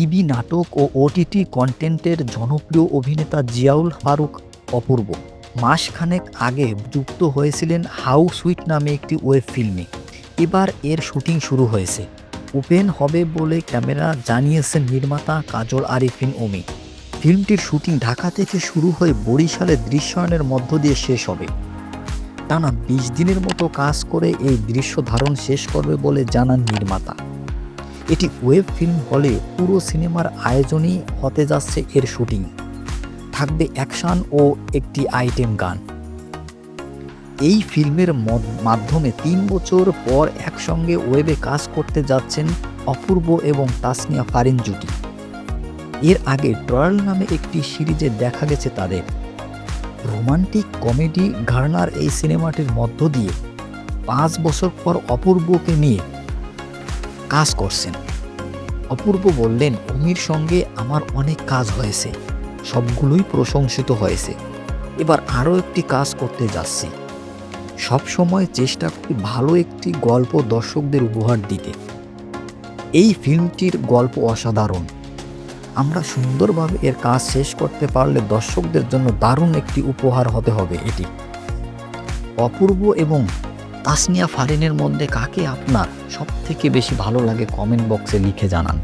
TV নাটক ও OTT কন্টেন্টের জনপ্রিয় অভিনেতা জিয়াউল ফারুক অপূর্ব। মাসখানেক আগে যুক্ত হয়েছিলেন হাউ সুইট নামে একটি ওয়েব ফিল্মে। এবার এর শুটিং শুরু হয়েছে। ওপেন হবে বলে ক্যামেরা জানিয়েছেন নির্মাতা কাজল আরিফিন ওমি। ফিল্মটির শুটিং ঢাকা থেকে শুরু হয়ে বরিশালের দৃশ্যায়নের মধ্য দিয়ে শেষ হবে। টানা বিশ দিনের মতো কাজ করে এই দৃশ্য ধারণ শেষ করবে বলে জানান নির্মাতা। এটি ওয়েব ফিল্ম হলে পুরো সিনেমার আয়োজনই হতে যাচ্ছে এর শুটিং। থাকবে অ্যাকশন ও একটি আইটেম গান। এই ফিল্মের মাধ্যমে তিন বছর পর একসঙ্গে ওয়েবে কাজ করতে যাচ্ছেন অপূর্ব এবং তাসনিয়া ফারিন জুটি। এর আগে ট্রয়াল নামে একটি সিরিজে দেখা গেছে তাদের। রোমান্টিক কমেডি ঘার্নার এই সিনেমাটির মধ্য দিয়ে পাঁচ বছর পর অপূর্বকে নিয়ে কাজ করছেন। অপূর্ব বললেন, অমির সঙ্গে আমার অনেক কাজ হয়েছে, সবগুলোই প্রশংসিত হয়েছে। এবার আরও একটি কাজ করতে যাচ্ছি। সব সময় চেষ্টা করি ভালো একটি গল্প দর্শকদের উপহার দিতে। এই ফিল্মটির গল্প অসাধারণ। আমরা সুন্দরভাবে এর কাজ শেষ করতে পারলে দর্শকদের জন্য দারুণ একটি উপহার হতে হবে এটি। অপূর্ব এবং তাসনিয়া ফারিনের মধ্যে কাকে আপনার সবথেকে বেশি ভালো লাগে? কমেন্ট বক্সে লিখে জানান।